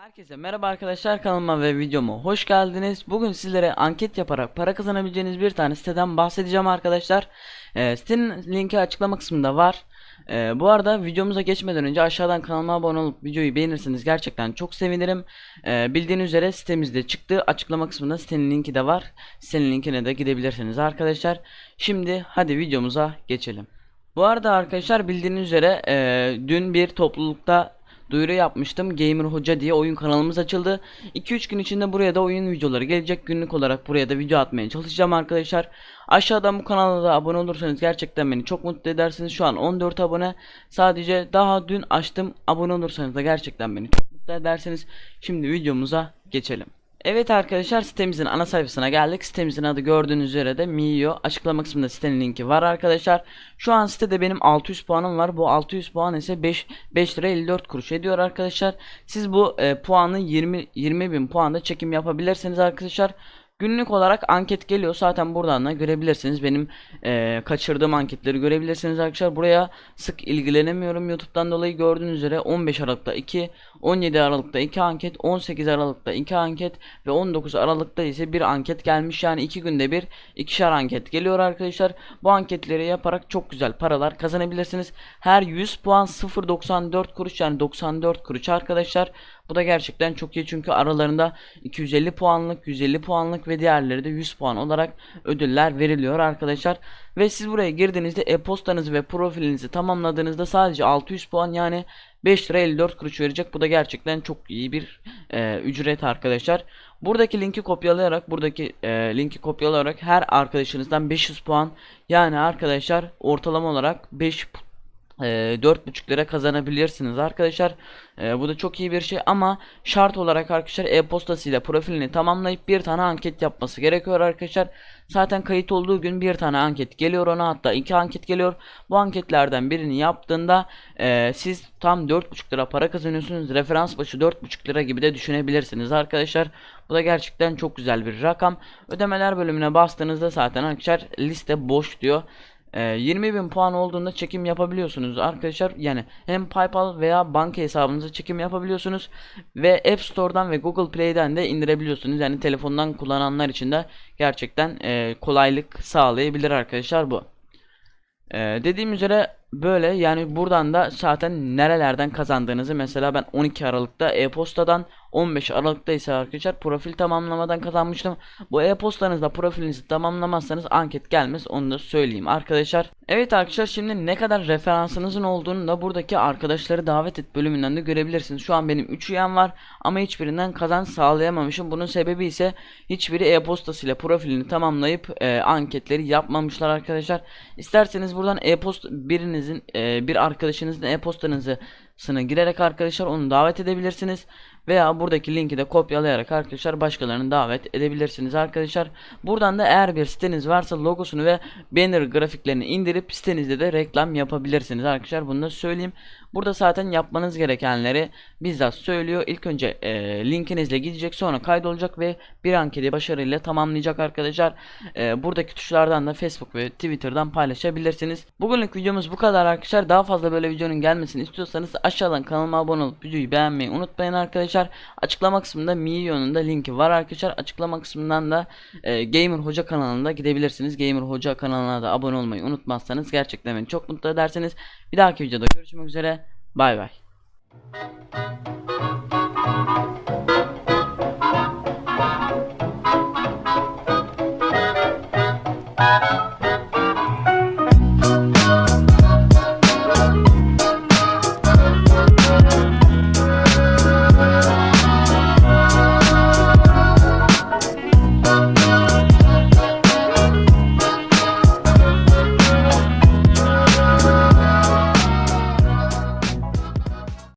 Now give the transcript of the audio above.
Herkese merhaba arkadaşlar kanalıma ve videoma hoş geldiniz. Bugün sizlere anket yaparak para kazanabileceğiniz bir tane siteden bahsedeceğim arkadaşlar. Ee, sitenin linki açıklama kısmında var. Ee, bu arada videomuza geçmeden önce aşağıdan kanalıma abone olup videoyu beğenirseniz gerçekten çok sevinirim. Ee, bildiğiniz üzere sitemizde çıktı. Açıklama kısmında sitenin linki de var. Sitenin linkine de gidebilirsiniz arkadaşlar. Şimdi hadi videomuza geçelim. Bu arada arkadaşlar bildiğiniz üzere e, dün bir toplulukta duyuru yapmıştım. Gamer Hoca diye oyun kanalımız açıldı. 2-3 gün içinde buraya da oyun videoları gelecek. Günlük olarak buraya da video atmaya çalışacağım arkadaşlar. Aşağıdan bu kanala da abone olursanız gerçekten beni çok mutlu edersiniz. Şu an 14 abone. Sadece daha dün açtım. Abone olursanız da gerçekten beni çok mutlu edersiniz. Şimdi videomuza geçelim. Evet arkadaşlar sitemizin ana sayfasına geldik. Sitemizin adı gördüğünüz üzere de Mio. Açıklama kısmında sitenin linki var arkadaşlar. Şu an sitede benim 600 puanım var. Bu 600 puan ise 5, 5 lira 54 kuruş ediyor arkadaşlar. Siz bu e, puanı 20, 20 bin puanda çekim yapabilirsiniz arkadaşlar. Günlük olarak anket geliyor. Zaten buradan da görebilirsiniz. Benim e, kaçırdığım anketleri görebilirsiniz arkadaşlar. Buraya sık ilgilenemiyorum YouTube'dan dolayı gördüğünüz üzere 15 Aralık'ta 2, 17 Aralık'ta 2 anket, 18 Aralık'ta 2 anket ve 19 Aralık'ta ise bir anket gelmiş. Yani 2 günde bir ikişer anket geliyor arkadaşlar. Bu anketleri yaparak çok güzel paralar kazanabilirsiniz. Her 100 puan 0.94 kuruş yani 94 kuruş arkadaşlar. Bu da gerçekten çok iyi çünkü aralarında 250 puanlık, 150 puanlık ve diğerleri de 100 puan olarak ödüller veriliyor arkadaşlar. Ve siz buraya girdiğinizde e-postanızı ve profilinizi tamamladığınızda sadece 600 puan yani 5 lira 54 kuruş verecek. Bu da gerçekten çok iyi bir e, ücret arkadaşlar. Buradaki linki kopyalayarak buradaki e, linki kopyalayarak her arkadaşınızdan 500 puan yani arkadaşlar ortalama olarak 5 e, 4.5 lira kazanabilirsiniz arkadaşlar. E, bu da çok iyi bir şey ama şart olarak arkadaşlar e-postasıyla profilini tamamlayıp bir tane anket yapması gerekiyor arkadaşlar. Zaten kayıt olduğu gün bir tane anket geliyor ona hatta iki anket geliyor. Bu anketlerden birini yaptığında e, siz tam 4.5 lira para kazanıyorsunuz. Referans başı 4.5 lira gibi de düşünebilirsiniz arkadaşlar. Bu da gerçekten çok güzel bir rakam. Ödemeler bölümüne bastığınızda zaten arkadaşlar liste boş diyor. E, 20.000 puan olduğunda çekim yapabiliyorsunuz arkadaşlar. Yani hem PayPal veya banka hesabınıza çekim yapabiliyorsunuz ve App Store'dan ve Google Play'den de indirebiliyorsunuz. Yani telefondan kullananlar için de gerçekten e, kolaylık sağlayabilir arkadaşlar bu. Ee, dediğim üzere böyle yani buradan da zaten nerelerden kazandığınızı mesela ben 12 Aralık'ta e-postadan 15 Aralık'ta ise arkadaşlar profil tamamlamadan kazanmıştım. Bu e-postanızda profilinizi tamamlamazsanız anket gelmez onu da söyleyeyim arkadaşlar. Evet arkadaşlar şimdi ne kadar referansınızın olduğunu da buradaki arkadaşları davet et bölümünden de görebilirsiniz. Şu an benim 3 üyem var ama hiçbirinden kazanç sağlayamamışım. Bunun sebebi ise hiçbiri e-postasıyla profilini tamamlayıp e, anketleri yapmamışlar arkadaşlar. İsterseniz buradan e-post birinizin e, bir arkadaşınızın e-postanızı sına girerek arkadaşlar onu davet edebilirsiniz veya buradaki linki de kopyalayarak arkadaşlar başkalarını davet edebilirsiniz arkadaşlar. Buradan da eğer bir siteniz varsa logosunu ve banner grafiklerini indirip sitenizde de reklam yapabilirsiniz arkadaşlar. Bunu da söyleyeyim. Burada zaten yapmanız gerekenleri bizzat söylüyor. İlk önce e, linkinizle gidecek sonra kaydolacak ve bir anketi başarıyla tamamlayacak arkadaşlar. E, buradaki tuşlardan da Facebook ve Twitter'dan paylaşabilirsiniz. Bugünlük videomuz bu kadar arkadaşlar. Daha fazla böyle videonun gelmesini istiyorsanız aşağıdan kanalıma abone olup videoyu beğenmeyi unutmayın arkadaşlar. Açıklama kısmında Mio'nun da linki var arkadaşlar. Açıklama kısmından da e, Gamer Hoca kanalına gidebilirsiniz. Gamer Hoca kanalına da abone olmayı unutmazsanız gerçekten beni çok mutlu edersiniz. Bir dahaki videoda görüşmek üzere. Bay bay. Thank